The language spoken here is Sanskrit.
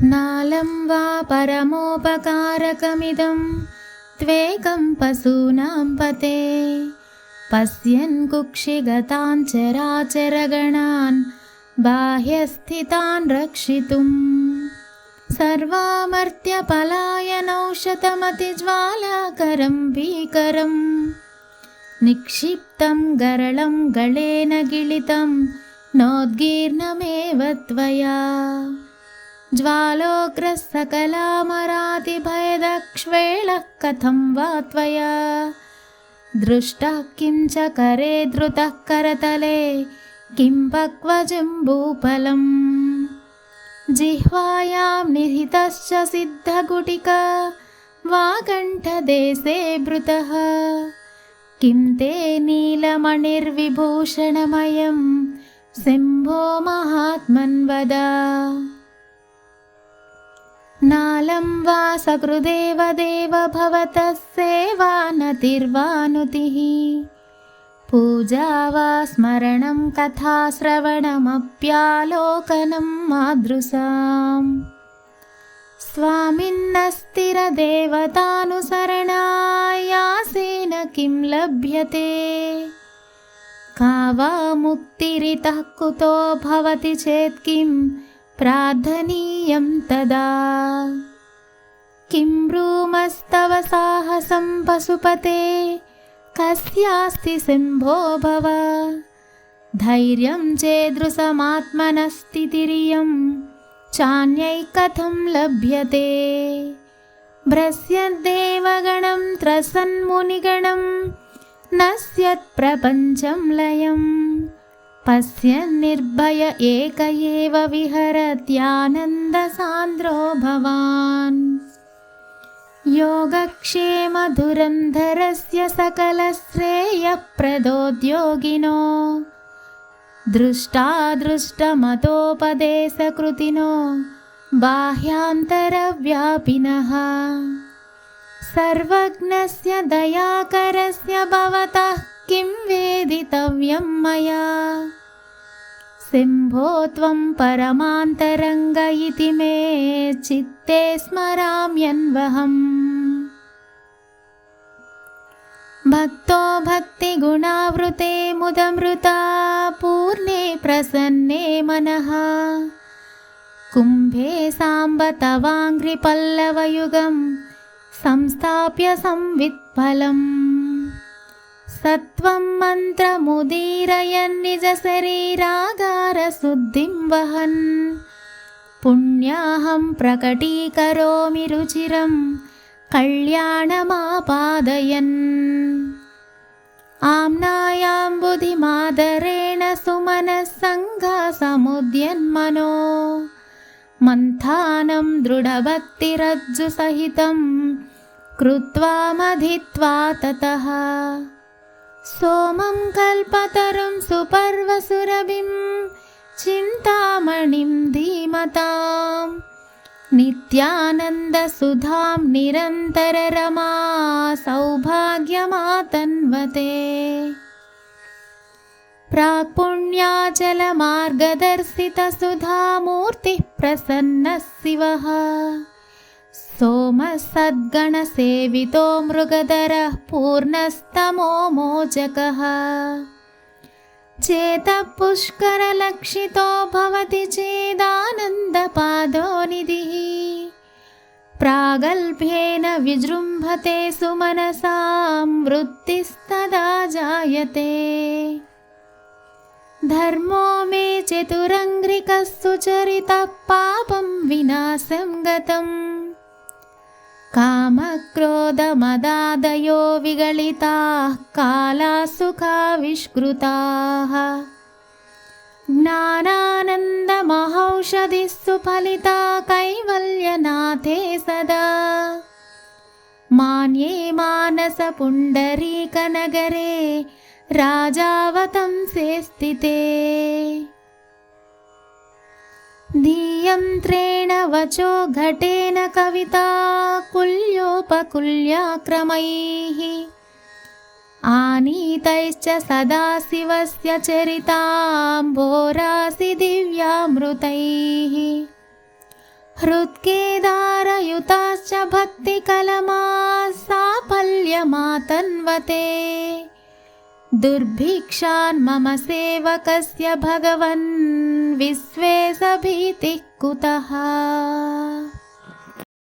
नालं वा परमोपकारकमिदं त्वेकं पशूनां पते। पश्यन् कुक्षिगतान् चराचरगणान् बाह्यस्थितान् रक्षितुम्। सर्वामर्त्यपलायनौषधमतिज्वालाकरं भीकरम्। निक्षिप्तं गरलं गलेन गिलितं नोद्गीर्णमेव त्वया ज्वालोग्रस्सकलामरातिभयदक्ष्वेळः कथं वा त्वया दृष्टः किं च करे धृतः करतले किं पक्वजम्बूफलम् जिह्वायां निहितश्च सिद्धगुटिक वाकण्ठदेशे भृतः किं ते नीलमणिर्विभूषणमयं सिंहो महात्मन्वद नालं वा सकृदेव देव भवतः सेवानतिर्वानुतिः। पूजा वा स्मरणं कथाश्रवणमप्यालोकनं मादृशाम् स्वामिन्नस्तिरदेवतानुसरणायासेन किं लभ्यते? का वा मुक्तिरितः कुतो भवति चेत् किं प्रार्थनीयं तदा। किं ब्रूमस्तव साहसं पशुपते कस्यास्ति सिंहो भव। धैर्यं चेदृशमात्मनस्तितिरियं चान्यै कथं लभ्यते। भ्रस्यद्देवगणं त्रसन्मुनिगणं न स्यत्प्रपञ्चं पश्यन्निर्भय एक एव विहरत्यानन्दसान्द्रो भवान्। योगक्षेमधुरन्धरस्य सकलश्रेयप्रदोद्योगिनो दृष्टादृष्टमतोपदेशकृतिनो बाह्यान्तरव्यापिनः। सर्वज्ञस्य दयाकरस्य भवतः किं वेदितव्यं मया? सिंहो त्वं परमान्तरङ्ग इति मे चित्ते स्मराम्यन्वहम्। भक्तो भक्तिगुणावृते मुदमृता पूर्णे प्रसन्ने मनः। कुम्भे साम्ब तवाङ्घ्रिपल्लवयुगं संस्थाप्य संवित्फलम् सत्वं मन्त्रमुदीरयन्निजशरीरागारशुद्धिं वहन्। पुण्याहं प्रकटीकरोमि रुचिरं कल्याणमापादयन्। आम्नायां बुधिमादरेण सुमनः सङ्घसमुद्यन्मनो मन्थानं दृढभक्तिरज्जुसहितं कृत्वा मधित्वा ततः सोमं कल्पतरुं सुपर्वसुरभिं चिन्तामणिं धीमतां। नित्यानन्दसुधां निरन्तररमा सौभाग्यमातन्वते प्राक्पुण्याचलमार्गदर्शितसुधामूर्तिः प्रसन्नः शिवः सोमसद्गणसेवितो मृगधरः पूर्णस्तमो मोचकः। चेतः पुष्करलक्षितो भवति चेदानन्दपादो निधिः। प्रागल्भ्येन विजृम्भते सुमनसां वृत्तिस्तदा जायते। धर्मो मे चतुरङ्घ्रिकः सुचरितः पापं विनाशं गतम् कामक्रोधमदादयो विगलिताः कालासुखाविष्कृताः। ज्ञानानन्दमहौषधिः सुफलिता कैवल्यनाथे सदा। मान्ये मानसपुण्डरीकनगरे राजावतंसे स्थिते धीयन्त्रेण वचो घटेन कविता कुल्योपकुल्याक्रमैः। आनीतैश्च सदाशिवस्य चरिताम्भोरासि दिव्यामृतैः। हृत्केदारयुताश्च भक्तिकलमा साफल्यमातन्वते दुर्भिक्षान् मम सेवकस्य भगवन् विश्वे स भीतिः कुतः